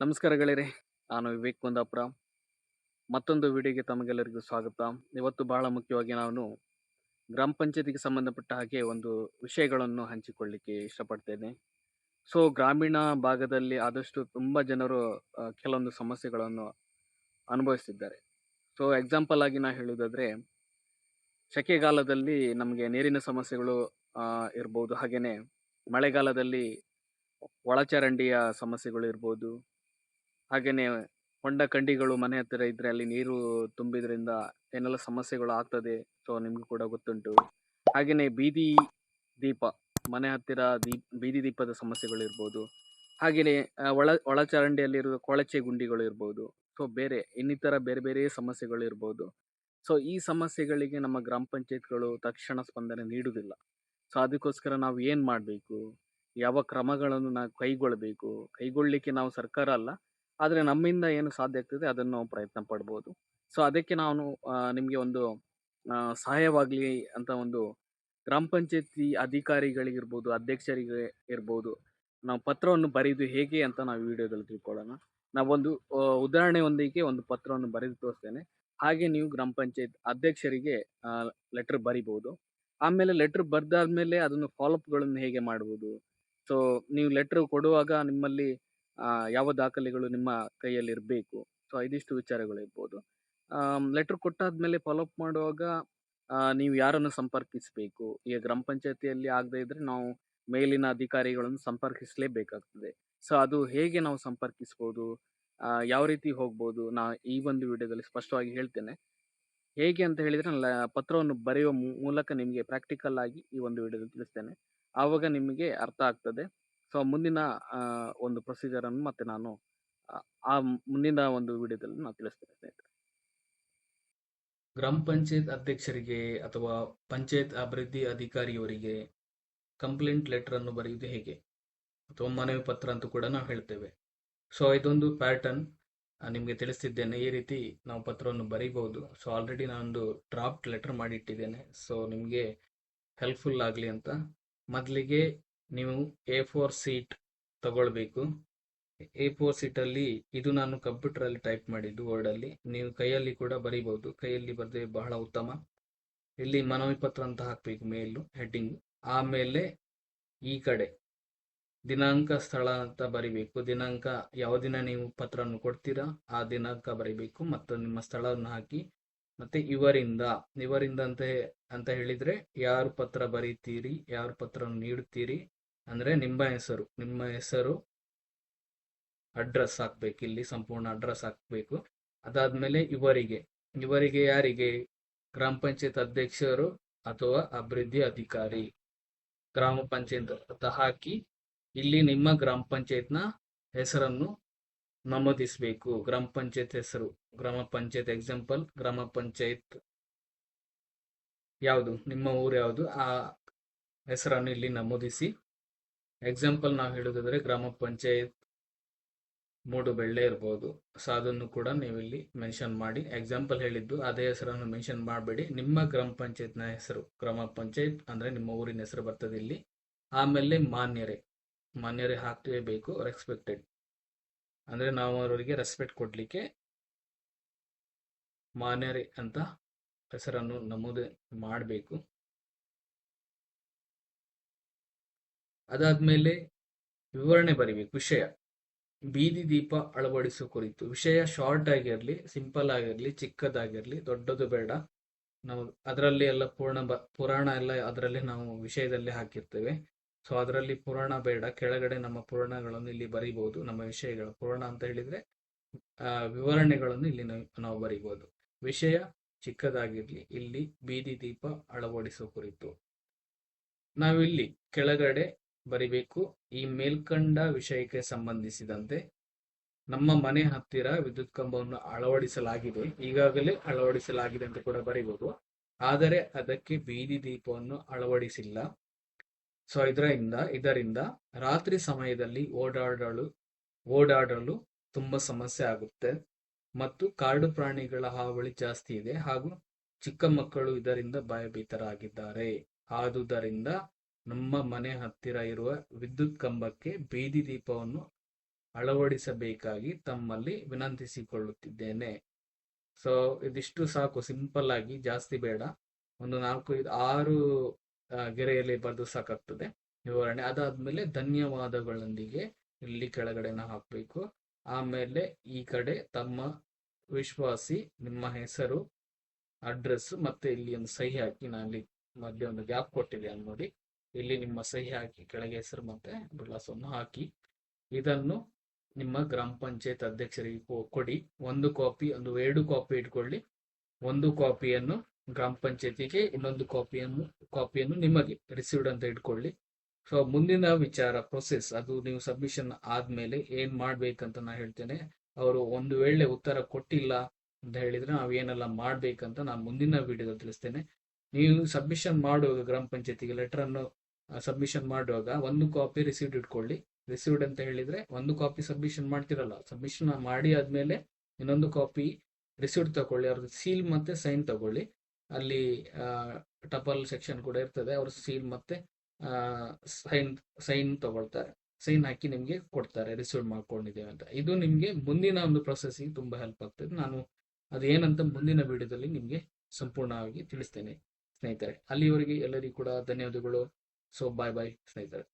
ನಮಸ್ಕಾರ ಗೆಳೆಯರೆ, ನಾನು ವಿವೇಕ್ ಕುಂದಾಪುರ. ಮತ್ತೊಂದು ವಿಡಿಯೋಗೆ ತಮಗೆಲ್ಲರಿಗೂ ಸ್ವಾಗತ. ಇವತ್ತು ಬಹಳ ಮುಖ್ಯವಾಗಿ ನಾನು ಗ್ರಾಮ ಪಂಚಾಯತಿಗೆ ಸಂಬಂಧಪಟ್ಟ ಹಾಗೆ ಒಂದು ವಿಷಯಗಳನ್ನು ಹಂಚಿಕೊಳ್ಳಿಕ್ಕೆ ಇಷ್ಟಪಡ್ತೇನೆ. ಸೊ ಗ್ರಾಮೀಣ ಭಾಗದಲ್ಲಿ ಆದಷ್ಟು ತುಂಬ ಜನರು ಕೆಲವೊಂದು ಸಮಸ್ಯೆಗಳನ್ನು ಅನುಭವಿಸ್ತಿದ್ದಾರೆ. ಸೊ ಎಕ್ಸಾಂಪಲ್ ಆಗಿ ನಾ ಹೇಳುವುದಾದ್ರೆ, ಸೆಕೆಗಾಲದಲ್ಲಿ ನಮಗೆ ನೀರಿನ ಸಮಸ್ಯೆಗಳು ಇರ್ಬೋದು. ಹಾಗೆಯೇ ಮಳೆಗಾಲದಲ್ಲಿ ಒಳಚರಂಡಿಯ ಸಮಸ್ಯೆಗಳು ಇರ್ಬೋದು. ಹಾಗೇನೆ ಹೊಂಡ ಕಂಡಿಗಳು ಮನೆ ಹತ್ತಿರ ಇದ್ರೆ ಅಲ್ಲಿ ನೀರು ತುಂಬಿದ್ರಿಂದ ಏನೆಲ್ಲ ಸಮಸ್ಯೆಗಳು ಆಗ್ತದೆ ಸೊ ನಿಮ್ಗೂ ಕೂಡ ಗೊತ್ತುಂಟು. ಹಾಗೇನೆ ಬೀದಿ ದೀಪ, ಮನೆ ಹತ್ತಿರ ದೀಪ್ ಬೀದಿ ದೀಪದ ಸಮಸ್ಯೆಗಳು ಇರ್ಬೋದು. ಹಾಗೆಯೇ ಒಳ, ಒಳಚರಂಡಿಯಲ್ಲಿರುವ ಕೊಳಚೆ ಗುಂಡಿಗಳು ಇರ್ಬೋದು. ಸೊ ಬೇರೆ, ಇನ್ನಿತರ ಬೇರೆ ಬೇರೆ ಸಮಸ್ಯೆಗಳು ಇರ್ಬೋದು. ಸೊ ಈ ಸಮಸ್ಯೆಗಳಿಗೆ ನಮ್ಮ ಗ್ರಾಮ ಪಂಚಾಯತ್ಗಳು ತಕ್ಷಣ ಸ್ಪಂದನೆ ನೀಡುವುದಿಲ್ಲ. ಸೊ ಅದಕ್ಕೋಸ್ಕರ ನಾವು ಏನು ಮಾಡಬೇಕು? ಯಾವ ಕ್ರಮಗಳನ್ನು ನಾವು ಕೈಗೊಳ್ಳಬೇಕು? ಕೈಗೊಳ್ಳಲಿಕ್ಕೆ ನಾವು ಸರ್ಕಾರ ಅಲ್ಲ. ಆದರೆ ನಮ್ಮಿಂದ ಏನು ಸಾಧ್ಯ ಆಗ್ತದೆ ಅದನ್ನು ನಾವು ಪ್ರಯತ್ನ ಪಡ್ಬೋದು. ಸೊ, ಅದಕ್ಕೆ ನಾನು ನಿಮಗೆ ಒಂದು ಸಹಾಯವಾಗಲಿ ಅಂತ ಒಂದು ಗ್ರಾಮ ಪಂಚಾಯತಿ ಅಧಿಕಾರಿಗಳಿಗಿರ್ಬೋದು, ಅಧ್ಯಕ್ಷರಿಗೆ ಇರ್ಬೋದು, ನಾವು ಪತ್ರವನ್ನು ಬರೆಯೋದು ಹೇಗೆ ಅಂತ ನಾವು ವಿಡಿಯೋದಲ್ಲಿ ತಿಳ್ಕೊಳ್ಳೋಣ. ನಾವೊಂದು ಉದಾಹರಣೆ ಉದಾಹರಣೆಯೊಂದಿಗೆ ಒಂದು ಪತ್ರವನ್ನು ಬರೆದು ತೋರಿಸ್ತೇನೆ. ಹಾಗೆ ನೀವು ಗ್ರಾಮ ಪಂಚಾಯತ್ ಅಧ್ಯಕ್ಷರಿಗೆ ಲೆಟರ್ ಬರಿಬೋದು. ಆಮೇಲೆ ಲೆಟರ್ ಬರೆದಾದ್ಮೇಲೆ ಅದನ್ನು ಫಾಲೋಅಪ್ಗಳನ್ನು ಹೇಗೆ ಮಾಡ್ಬೋದು? ಸೊ ನೀವು ಲೆಟ್ರ್ ಕೊಡುವಾಗ ನಿಮ್ಮಲ್ಲಿ ಯಾವ ದಾಖಲೆಗಳು ನಿಮ್ಮ ಕೈಯಲ್ಲಿ ಇರಬೇಕು ಸೊ, ಐದಿಷ್ಟು ವಿಚಾರಗಳು ಇರ್ಬೋದು. ಲೆಟರ್ ಕೊಟ್ಟಾದ್ಮೇಲೆ ಫಾಲೋಅಪ್ ಮಾಡುವಾಗ ನೀವು ಯಾರನ್ನು ಸಂಪರ್ಕಿಸಬೇಕು? ಈಗ ಗ್ರಾಮ ಪಂಚಾಯತಿಯಲ್ಲಿ ಆಗದೆ ಇದ್ರೆ ನಾವು ಮೇಲಿನ ಅಧಿಕಾರಿಗಳನ್ನು ಸಂಪರ್ಕಿಸಲೇಬೇಕಾಗ್ತದೆ. ಸೊ, ಅದು ಹೇಗೆ ನಾವು ಸಂಪರ್ಕಿಸ್ಬೋದು? ಯಾವ ರೀತಿ ಹೋಗ್ಬೋದು? ನಾ ಈ ಒಂದು ವಿಡಿಯೋದಲ್ಲಿ ಸ್ಪಷ್ಟವಾಗಿ ಹೇಳ್ತೇನೆ. ಹೇಗೆ ಅಂತ ಹೇಳಿದರೆ ನಾನು ಪತ್ರವನ್ನು ಬರೆಯುವ ಮೂಲಕ ನಿಮಗೆ ಪ್ರಾಕ್ಟಿಕಲ್ ಆಗಿ ಈ ಒಂದು ವಿಡಿಯೋದಲ್ಲಿ ತಿಳಿಸ್ತೇನೆ. ಆವಾಗ ನಿಮಗೆ ಅರ್ಥ ಆಗ್ತದೆ. ಸೊ ಮುಂದಿನ ಒಂದು ಪ್ರೊಸೀಜರ್ ಅನ್ನು ಮತ್ತೆ ನಾನು ಆ, ಆ ಮುಂದಿನ ಒಂದು ವಿಡಿಯೋದಲ್ಲಿ ನಾನು ತಿಳಿಸ್ತೇನೆ ಸ್ನೇಹಿತರೆ. ಗ್ರಾಮ ಪಂಚಾಯತ್ ಅಧ್ಯಕ್ಷರಿಗೆ ಅಥವಾ ಪಂಚಾಯತ್ ಅಭಿವೃದ್ಧಿ ಅಧಿಕಾರಿಯವರಿಗೆ ಕಂಪ್ಲೇಂಟ್ ಲೆಟರ್ ಅನ್ನು ಬರೆಯುವುದು ಹೇಗೆ? ಅಥವಾ ಮನವಿ ಪತ್ರ ಅಂತ ಕೂಡ ನಾವು ಹೇಳ್ತೇವೆ. ಸೊ ಇದೊಂದು ಪ್ಯಾಟರ್ನ್ ನಿಮಗೆ ತಿಳಿಸ್ತಿದ್ದೇನೆ. ಈ ರೀತಿ ನಾವು ಪತ್ರವನ್ನು ಬರೀಬಹುದು. ಸೊ ಆಲ್ರೆಡಿ ನಾನೊಂದು ಡ್ರಾಫ್ಟ್ ಲೆಟರ್ ಮಾಡಿಟ್ಟಿದ್ದೇನೆ. ಸೊ ನಿಮಗೆ ಹೆಲ್ಪ್ಫುಲ್ ಆಗಲಿ ಅಂತ. ಮೊದಲಿಗೆ ನೀವು ಎ ಫೋರ್ ಸೀಟ್ ತಗೊಳ್ಬೇಕು. ಎ ಫೋರ್ ಸೀಟಲ್ಲಿ ಇದು ನಾನು ಕಂಪ್ಯೂಟರಲ್ಲಿ ಟೈಪ್ ಮಾಡಿದ್ದು ವರ್ಡಲ್ಲಿ ನೀವು ಕೈಯಲ್ಲಿ ಕೂಡ ಬರೀಬಹುದು. ಕೈಯಲ್ಲಿ ಬರೆದ್ರೆ ಬಹಳ ಉತ್ತಮ. ಇಲ್ಲಿ ಮನವಿ ಪತ್ರ ಅಂತ ಹಾಕಬೇಕು ಮೇಲು ಹೆಡ್ಡಿಂಗ್ ಆಮೇಲೆ ಈ ಕಡೆ. ದಿನಾಂಕ ಸ್ಥಳ ಅಂತ ಬರಿಬೇಕು. ದಿನಾಂಕ ಯಾವ ದಿನ ನೀವು ಪತ್ರವನ್ನು ಕೊಡ್ತೀರಾ, ಆ ದಿನಾಂಕ ಬರಿಬೇಕು. ಮತ್ತು ನಿಮ್ಮ ಸ್ಥಳವನ್ನು ಹಾಕಿ. ಮತ್ತೆ ಇವರಿಂದ. ಇವರಿಂದ ಅಂತ ಅಂತ ಹೇಳಿದ್ರೆ ಯಾರು ಪತ್ರ ಬರೀತೀರಿ, ಯಾರು ಪತ್ರವನ್ನು ನೀಡುತ್ತೀರಿ ಅಂದ್ರೆ ನಿಮ್ಮ ಹೆಸರು ನಿಮ್ಮ ಹೆಸರು ಅಡ್ರೆಸ್ ಹಾಕ್ಬೇಕು, ಇಲ್ಲಿ ಸಂಪೂರ್ಣ ಅಡ್ರೆಸ್ ಹಾಕ್ಬೇಕು. ಅದಾದ್ಮೇಲೆ ಇವರಿಗೆ ಇವರಿಗೆ ಯಾರಿಗೆ? ಗ್ರಾಮ ಪಂಚಾಯತ್ ಅಧ್ಯಕ್ಷರು ಅಥವಾ ಅಭಿವೃದ್ಧಿ ಅಧಿಕಾರಿ? ಗ್ರಾಮ ಪಂಚಾಯತ್ ಹಾಕಿ ಇಲ್ಲಿ ನಿಮ್ಮ ಗ್ರಾಮ ಪಂಚಾಯತ್ನ ಹೆಸರನ್ನು ನಮೂದಿಸಬೇಕು. ಗ್ರಾಮ ಪಂಚಾಯತ್ ಹೆಸರು, ಗ್ರಾಮ ಪಂಚಾಯತ್ ಎಕ್ಸಾಂಪಲ್ ಗ್ರಾಮ ಪಂಚಾಯತ್ ಯಾವುದು, ನಿಮ್ಮ ಊರು ಯಾವುದು, ಆ ಹೆಸರನ್ನು ಇಲ್ಲಿ ನಮೂದಿಸಿ ಎಕ್ಸಾಂಪಲ್ ನಾವು ಹೇಳೋದಾದ್ರೆ ಗ್ರಾಮ ಪಂಚಾಯತ್ ಮೂಡು ಬೆಳ್ಳೆ ಇರ್ಬೋದು. ಸೊ ಅದನ್ನು ಕೂಡ ನೀವು ಇಲ್ಲಿ ಮೆನ್ಷನ್ ಮಾಡಿ. ಎಕ್ಸಾಂಪಲ್ ಹೇಳಿದ್ದು, ಅದೇ ಹೆಸರನ್ನು ಮೆನ್ಷನ್ ಮಾಡಬೇಡಿ. ನಿಮ್ಮ ಗ್ರಾಮ ಪಂಚಾಯತ್ನ ಹೆಸರು, ಗ್ರಾಮ ಪಂಚಾಯತ್ ಅಂದ್ರೆ ನಿಮ್ಮ ಊರಿನ ಹೆಸರು ಬರ್ತದೆ ಇಲ್ಲಿ. ಆಮೇಲೆ ಮಾನ್ಯರೇ, ಮಾನ್ಯರೆ ಹಾಕಲೇಬೇಕು ರೆಸ್ಪೆಕ್ಟೆಡ್ ಅಂದ್ರೆ ನಾವು ಅವರಿಗೆ ರೆಸ್ಪೆಕ್ಟ್ ಕೊಡ್ಲಿಕ್ಕೆ ಮಾನ್ಯರೇ ಅಂತ ಹೆಸರನ್ನು ನಮೂದು ಮಾಡಬೇಕು. ಅದಾದ್ಮೇಲೆ ವಿವರಣೆ ಬರಿಬೇಕು. ವಿಷಯ. ಬೀದಿ ದೀಪ ಅಳವಡಿಸುವ ಕುರಿತು. ವಿಷಯ ಶಾರ್ಟ್ ಆಗಿರಲಿ ಸಿಂಪಲ್ ಆಗಿರಲಿ, ಚಿಕ್ಕದಾಗಿರಲಿ, ದೊಡ್ಡದು ಬೇಡ. ನಾವು ಅದರಲ್ಲಿ ಎಲ್ಲ ಪೂರ್ಣ ಬ, ಪುರಾಣ ಎಲ್ಲ ಅದರಲ್ಲಿ ನಾವು ವಿಷಯದಲ್ಲಿ ಹಾಕಿರ್ತೇವೆ. ಸೊ ಅದರಲ್ಲಿ ಪುರಾಣ ಬೇಡ. ಕೆಳಗಡೆ ನಮ್ಮ ಪುರಾಣಗಳನ್ನು ಇಲ್ಲಿ ಬರಿಬಹುದು ನಮ್ಮ ವಿಷಯಗಳ ಪುರಾಣ ಅಂತ ಹೇಳಿದ್ರೆ ವಿವರಣೆಗಳನ್ನು ಇಲ್ಲಿ ನಾವು ಬರಿಬಹುದು ವಿಷಯ ಚಿಕ್ಕದಾಗಿರ್ಲಿ, ಇಲ್ಲಿ ಬೀದಿ ದೀಪ ಅಳವಡಿಸುವ ಕುರಿತು. ನಾವಿಲ್ಲಿ ಕೆಳಗಡೆ ಬರಿಬೇಕು. ಈ ಮೇಲ್ಕಂಡ ವಿಷಯಕ್ಕೆ ಸಂಬಂಧಿಸಿದಂತೆ ನಮ್ಮ ಮನೆ ಹತ್ತಿರ ವಿದ್ಯುತ್ ಕಂಬವನ್ನು ಅಳವಡಿಸಲಾಗಿದೆ. ಈಗಾಗಲೇ ಅಳವಡಿಸಲಾಗಿದೆ ಅಂತ ಕೂಡ ಬರಿಬಹುದು ಆದರೆ ಅದಕ್ಕೆ ಬೀದಿ ದೀಪವನ್ನು ಅಳವಡಿಸಿಲ್ಲ. ಸೊ ಇದರಿಂದ ಇದರಿಂದ ರಾತ್ರಿ ಸಮಯದಲ್ಲಿ ಓಡಾಡಲು ಓಡಾಡಲು ತುಂಬಾ ಸಮಸ್ಯೆ ಆಗುತ್ತೆ. ಮತ್ತು ಕಾಡು ಪ್ರಾಣಿಗಳ ಹಾವಳಿ ಜಾಸ್ತಿ ಇದೆ ಹಾಗೂ ಚಿಕ್ಕ ಮಕ್ಕಳು ಇದರಿಂದ ಭಯಭೀತರಾಗಿದ್ದಾರೆ. ಆದುದರಿಂದ ನಮ್ಮ ಮನೆ ಹತ್ತಿರ ಇರುವ ವಿದ್ಯುತ್ ಕಂಬಕ್ಕೆ ಬೀದಿ ದೀಪವನ್ನು ಅಳವಡಿಸಬೇಕಾಗಿ ತಮ್ಮಲ್ಲಿ ವಿನಂತಿಸಿಕೊಳ್ಳುತ್ತಿದ್ದೇನೆ. ಸೊ ಇದಿಷ್ಟು ಸಾಕು. ಸಿಂಪಲ್ ಆಗಿ, ಜಾಸ್ತಿ ಬೇಡ. ಒಂದು ನಾಲ್ಕು, ಐದು, ಆರು ಗೆರೆಯಲ್ಲಿ ಬರೆದು ಸಾಕಾಗ್ತದೆ. ವಿವರಣೆ. ಅದಾದ್ಮೇಲೆ ಧನ್ಯವಾದಗಳೊಂದಿಗೆ ಇಲ್ಲಿ ಕೆಳಗಡೆನ ಹಾಕಬೇಕು. ಆಮೇಲೆ ಈ ಕಡೆ ತಮ್ಮ ವಿಶ್ವಾಸಿ, ನಿಮ್ಮ ಹೆಸರು ಅಡ್ರೆಸ್ ಮತ್ತೆ ಇಲ್ಲಿ ಒಂದು ಸಹಿ ಹಾಕಿ ನಾನು ಮಧ್ಯೆ ಒಂದು ಗ್ಯಾಪ್ ಕೊಟ್ಟಿದೆ ನೋಡಿ ಇಲ್ಲಿ ನಿಮ್ಮ ಸಹಿ ಹಾಕಿ, ಕೆಳಗೆ ಹೆಸರು ಮತ್ತೆ ವಿಳಾಸವನ್ನು ಹಾಕಿ. ಇದನ್ನು ನಿಮ್ಮ ಗ್ರಾಮ ಪಂಚಾಯತ್ ಅಧ್ಯಕ್ಷರಿಗೆ ಕೊಡಿ. ಒಂದು ಕಾಪಿ, ಒಂದು ಎರಡು ಕಾಪಿ ಇಟ್ಕೊಳ್ಳಿ. ಒಂದು ಕಾಪಿಯನ್ನು ಗ್ರಾಮ ಪಂಚಾಯತಿಗೆ, ಇನ್ನೊಂದು ಕಾಪಿಯನ್ನು ಕಾಪಿಯನ್ನು ನಿಮಗೆ ರಿಸೀವ್ಡ್ ಅಂತ ಇಟ್ಕೊಳ್ಳಿ. ಸೊ ಮುಂದಿನ ವಿಚಾರ ಪ್ರೊಸೆಸ್ ಅದು ನೀವು ಸಬ್ಮಿಷನ್ ಆದ್ಮೇಲೆ ಏನ್ ಮಾಡ್ಬೇಕಂತ ನಾ ಹೇಳ್ತೇನೆ. ಅವರು ಒಂದು ವೇಳೆ ಉತ್ತರ ಕೊಟ್ಟಿಲ್ಲ ಅಂತ ಹೇಳಿದ್ರೆ ನಾವು ಏನೆಲ್ಲ ಮಾಡ್ಬೇಕಂತ ನಾನು ಮುಂದಿನ ವಿಡಿಯೋದಲ್ಲಿ ತಿಳಿಸ್ತೇನೆ. ನೀವು ಸಬ್ಮಿಷನ್ ಮಾಡುವಾಗ ಗ್ರಾಮ ಪಂಚಾಯತಿಗೆ ಲೆಟರ್ ಅನ್ನು ಸಬ್ಮಿಷನ್ ಮಾಡುವಾಗ ಒಂದು ಕಾಪಿ ರಿಸೀವ್ಡ್ ಇಟ್ಕೊಳ್ಳಿ. ರಿಸೀವ್ಡ್ ಅಂತ ಹೇಳಿದ್ರೆ ಒಂದು ಕಾಪಿ ಸಬ್ಮಿಷನ್ ಮಾಡ್ತಿರಲ್ಲ. ಸಬ್ಮಿಷನ್ ಮಾಡಿ ಆದ್ಮೇಲೆ ಇನ್ನೊಂದು ಕಾಪಿ ರಿಸೀವ್ಡ್ ತಗೊಳ್ಳಿ. ಅವ್ರದ್ದು ಸೀಲ್ ಮತ್ತೆ ಸೈನ್ ತಗೊಳ್ಳಿ. ಅಲ್ಲಿ ಟಪಲ್ ಸೆಕ್ಷನ್ ಕೂಡ ಇರ್ತದೆ. ಅವ್ರ ಸೀಲ್ ಮತ್ತೆ ಸೈನ್ ಸೈನ್ ತಗೊಳ್ತಾರೆ. ಸೈನ್ ಹಾಕಿ ನಿಮಗೆ ಕೊಡ್ತಾರೆ. ರಿಸೀವ್ ಮಾಡ್ಕೊಂಡಿದ್ದೇವೆ ಅಂತ. ಇದು ನಿಮಗೆ ಮುಂದಿನ ಒಂದು ಪ್ರೊಸೆಸ್ಗೆ ತುಂಬಾ ಹೆಲ್ಪ್ ಆಗ್ತದೆ. ನಾನು ಅದೇನಂತ ಮುಂದಿನ ವಿಡಿಯೋದಲ್ಲಿ ನಿಮಗೆ ಸಂಪೂರ್ಣವಾಗಿ ತಿಳಿಸ್ತೇನೆ. ಸ್ನೇಹಿತರೆ, ಅಲ್ಲಿವರೆಗೆ ಎಲ್ಲರಿಗೂ ಕೂಡ ಧನ್ಯವಾದಗಳು. So bye bye, ಸ್ನೇಹಿತರೆ